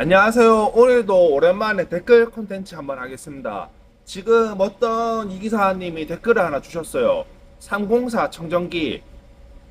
안녕하세요. 오늘도 오랜만에 댓글 콘텐츠 한번 하겠습니다. 지금 어떤 이기사님이 댓글을 하나 주셨어요. 304 청정기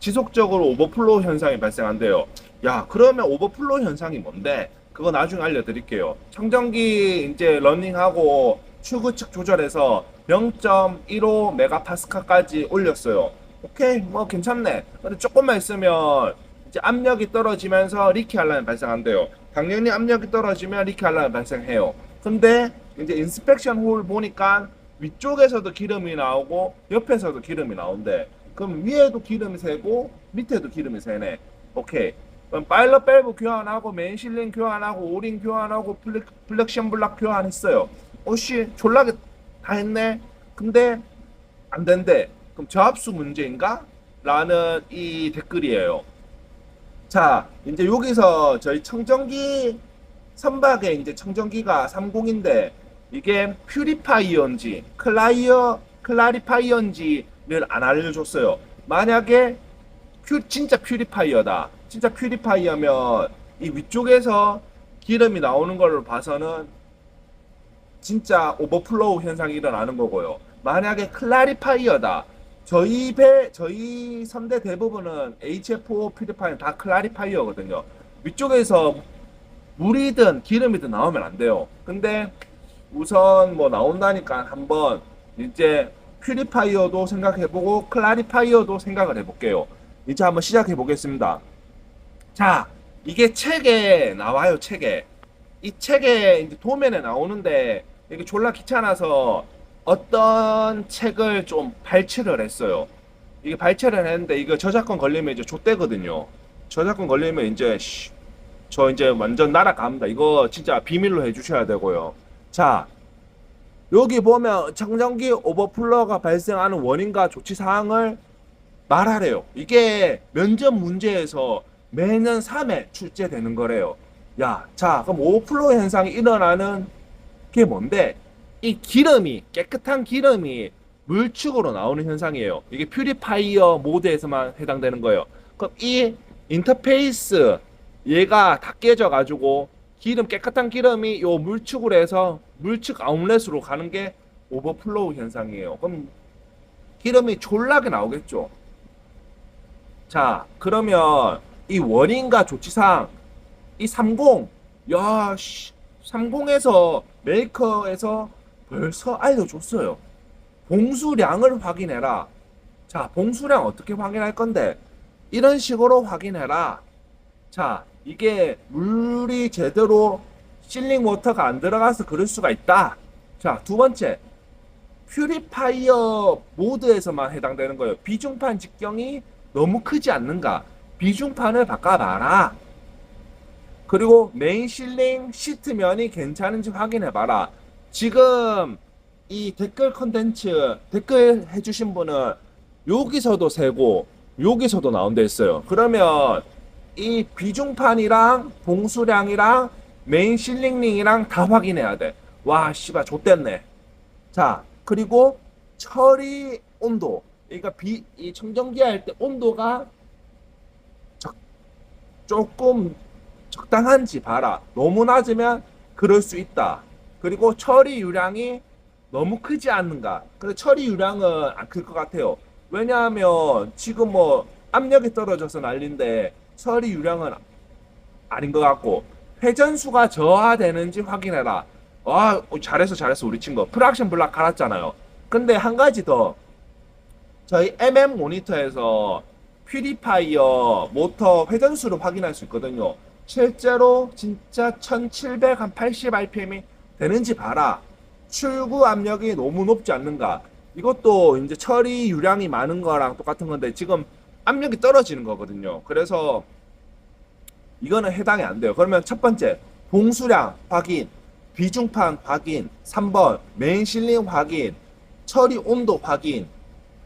지속적으로 오버플로우 현상이 발생한대요. 야, 그러면 오버플로우 현상이 뭔데? 그거 나중에 알려드릴게요. 청정기 이제 러닝하고 출구측 조절해서 0.15 메가파스칼까지 올렸어요. 오케이, 뭐 괜찮네. 근데 조금만 있으면 이제 압력이 떨어지면서 리키 알람이 발생한대요. 당연히 압력이 떨어지면 알람이 발생해요. 근데 이제 인스펙션 홀 보니까 위쪽에서도 기름이 나오고 옆에서도 기름이 나온대. 그럼 위에도 기름이 새고 밑에도 기름이 새네. 오케이. 그럼 파일럿 밸브 교환하고 메인 실링 교환하고 오링 교환하고 플렉, 플렉션 블락 교환했어요. 오씨 졸라게 다 했네. 근데 안 된대. 그럼 저압수 문제인가? 라는 이 댓글이에요. 자, 이제 여기서 저희 청정기 선박에 이제 청정기가 30인데 이게 퓨리파이어인지 클라이어 클라리파이어인지를 안 알려줬어요. 만약에 퓨, 진짜 퓨리파이어다. 진짜 퓨리파이어면 이 위쪽에서 기름이 나오는 걸로 봐서는 진짜 오버플로우 현상이 일어나는 거고요. 만약에 클라리파이어다. 저희 배, 저희 선대 대부분은 HFO 퓨리파이어 다 클라리파이어거든요. 위쪽에서 물이든 기름이든 나오면 안 돼요. 근데 우선 뭐 나온다니까 한번 이제 퓨리파이어도 생각해보고 클라리파이어도 생각을 해볼게요. 이제 한번 시작해 보겠습니다. 자, 이게 책에 나와요, 책에. 이 책에 이제 도면에 나오는데 이게 졸라 귀찮아서 어떤 책을 좀 발췌를 했어요. 이게 발췌를 했는데 이거 저작권 걸리면 이제 좆대거든요. 저작권 걸리면 이제 씨, 저 이제 완전 날아갑니다. 이거 진짜 비밀로 해주셔야 되고요. 자, 여기 보면 청정기 오버플러가 발생하는 원인과 조치 사항을 말하래요. 이게 면접 문제에서 매년 3회 출제되는 거래요. 야, 자, 그럼 오버플로우 현상이 일어나는 게 뭔데? 이 기름이, 깨끗한 기름이 물축으로 나오는 현상이에요. 이게 퓨리파이어 모드에서만 해당되는 거예요. 그럼 이 인터페이스, 얘가 다 깨져 가지고 기름, 깨끗한 기름이 요 물축으로 해서 물축 아웃렛으로 가는 게 오버플로우 현상이에요. 그럼 기름이 졸라게 나오겠죠. 자, 그러면 이 원인과 조치상 이 30, 야, 씨, 30에서 메이커에서 벌써 알려줬어요. 봉수량을 확인해라. 자, 봉수량 어떻게 확인할 건데? 이런 식으로 확인해라. 자, 이게 물이 제대로 실링 워터가 안 들어가서 그럴 수가 있다. 자, 두 번째. 퓨리파이어 모드에서만 해당되는 거예요. 비중판 직경이 너무 크지 않는가? 비중판을 바꿔봐라. 그리고 메인 실링 시트면이 괜찮은지 확인해봐라. 지금 이 댓글 컨텐츠 댓글 해주신 분은 여기서도 세고 여기서도 나온데 있어요. 그러면 이 비중판이랑 봉수량이랑 메인 실링링이랑 다 확인해야 돼. 와, 씨발, 좆됐네. 자, 그리고 처리 온도. 그러니까 비, 이 청정기 할 때 온도가 적, 조금 적당한지 봐라. 너무 낮으면 그럴 수 있다. 그리고 처리 유량이 너무 크지 않는가. 근데 처리 유량은 안 클 것 같아요. 왜냐하면 지금 뭐 압력이 떨어져서 난린데 처리 유량은 아닌 것 같고 회전수가 저하되는지 확인해라. 와 잘했어 잘했어 우리 친구 프락션 블락 갈았잖아요. 근데 한 가지 더 저희 MM 모니터에서 퓨리파이어 모터 회전수를 확인할 수 있거든요. 실제로 진짜 1780 RPM이 되는지 봐라. 출구 압력이 너무 높지 않는가. 이것도 이제 처리 유량이 많은 거랑 똑같은 건데 지금 압력이 떨어지는 거거든요. 그래서 이거는 해당이 안 돼요. 그러면 첫 번째 봉수량 확인, 비중판 확인, 3번 메인 실링 확인, 처리 온도 확인,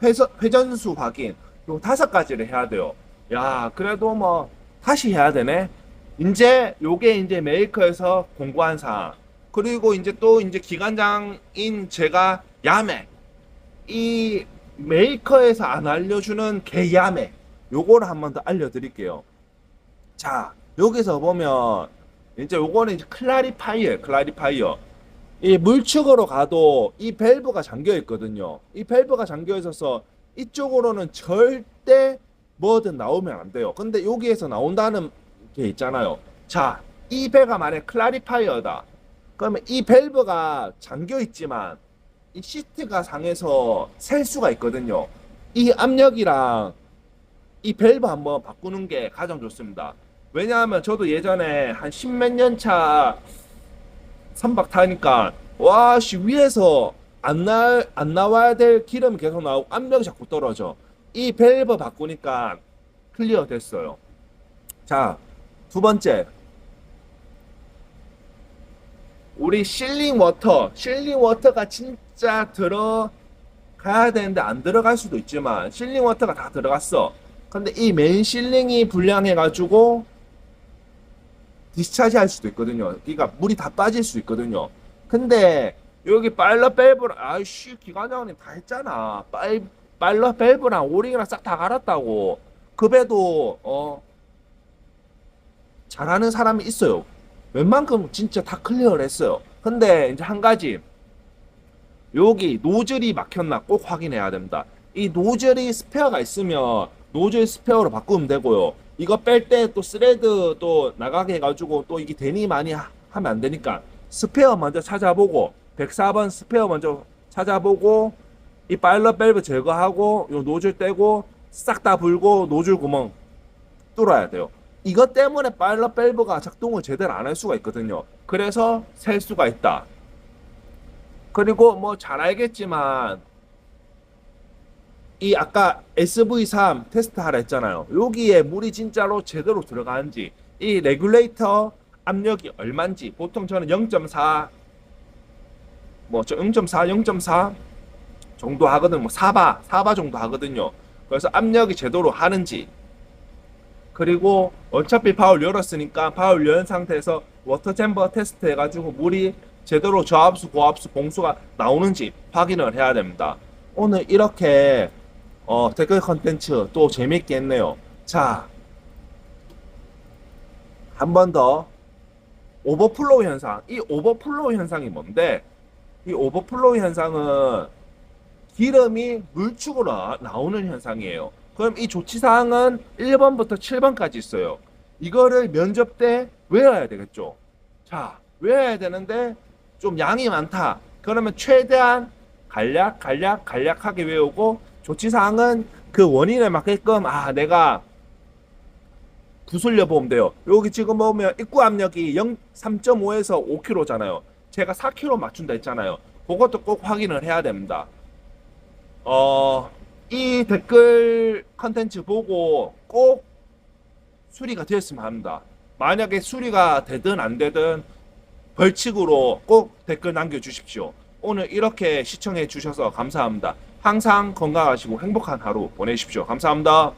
회서, 회전수 확인, 요 다섯 가지를 해야 돼요. 야, 그래도 뭐 다시 해야 되네. 이제 요게 이제 메이커에서 공부한 사항. 그리고 이제 또 이제 기관장인 제가 야매 이 메이커에서 안 알려주는 개야매 요거를 한 번 더 알려드릴게요. 자 여기서 보면 이제 요거는 이제 클라리파이어, 클라리파이어. 이 물축으로 가도 이 밸브가 잠겨 있거든요. 이 밸브가 잠겨 있어서 이쪽으로는 절대 뭐든 나오면 안 돼요. 근데 여기에서 나온다는 게 있잖아요. 자, 이 배가 만약 클라리파이어다. 그러면 이 밸브가 잠겨 있지만 이 시트가 상해서 셀 수가 있거든요. 이 압력이랑 이 밸브 한번 바꾸는 게 가장 좋습니다. 왜냐하면 저도 예전에 한 십몇 년 차 선박 타니까 와씨 위에서 안, 나, 안 나와야 될 기름이 계속 나오고 압력이 자꾸 떨어져. 이 밸브 바꾸니까 클리어 됐어요. 자, 두 번째. 우리 실링 워터, 실링 워터가 진짜 들어가야 되는데 안 들어갈 수도 있지만 실링 워터가 다 들어갔어. 근데 이 메인 실링이 불량해가지고 디스차지 할 수도 있거든요. 그러니까 물이 다 빠질 수 있거든요. 근데 여기 빨러 밸브랑 아이씨 기관장님 다 했잖아. 빨 빨러 밸브랑 오링이랑 싹 다 갈았다고. 그 배도 어 잘하는 사람이 있어요. 웬만큼 진짜 다 클리어를 했어요. 근데 이제 한 가지 여기 노즐이 막혔나 꼭 확인해야 됩니다. 이 노즐이 스페어가 있으면 노즐 스페어로 바꾸면 되고요. 이거 뺄 때 또 스레드 또 나가게 해가지고 또 이게 괜히 많이 하- 하면 안 되니까 스페어 먼저 찾아보고 104번 스페어 먼저 찾아보고 이 파일럿 밸브 제거하고 요 노즐 떼고 싹 다 불고 노즐 구멍 뚫어야 돼요. 이것 때문에 파일럿 밸브가 작동을 제대로 안 할 수가 있거든요. 그래서 셀 수가 있다. 그리고 뭐 잘 알겠지만 이 아까 SV3 테스트 하라 했잖아요. 여기에 물이 진짜로 제대로 들어가는지 이 레귤레이터 압력이 얼마인지 보통 저는 0.4 뭐 저 0.4 0.4 정도 하거든 뭐 4바 4바 정도 하거든요. 그래서 압력이 제대로 하는지 그리고 어차피 바울 열었으니까 바울 연 상태에서 워터 챔버 테스트 해가지고 물이 제대로 저압수, 고압수, 봉수가 나오는지 확인을 해야 됩니다. 오늘 이렇게 어, 댓글 컨텐츠 또 재밌게 했네요. 자, 한 번 더 오버플로우 현상. 이 오버플로우 현상이 뭔데? 이 오버플로우 현상은 기름이 물축으로 나- 나오는 현상이에요. 그럼 이 조치사항은 1번부터 7번까지 있어요. 이거를 면접 때 외워야 되겠죠. 자, 외워야 되는데 좀 양이 많다. 그러면 최대한 간략, 간략, 간략하게 외우고 조치사항은 그 원인에 맞게끔 아, 내가 부술려 보면 돼요. 여기 지금 보면 입구 압력이 0, 3.5에서 5kg잖아요. 제가 4kg 맞춘다 했잖아요. 그것도 꼭 확인을 해야 됩니다. 어, 이 댓글 컨텐츠 보고 꼭 수리가 되었으면 합니다. 만약에 수리가 되든 안 되든 벌칙으로 꼭 댓글 남겨주십시오. 오늘 이렇게 시청해 주셔서 감사합니다. 항상 건강하시고 행복한 하루 보내십시오. 감사합니다.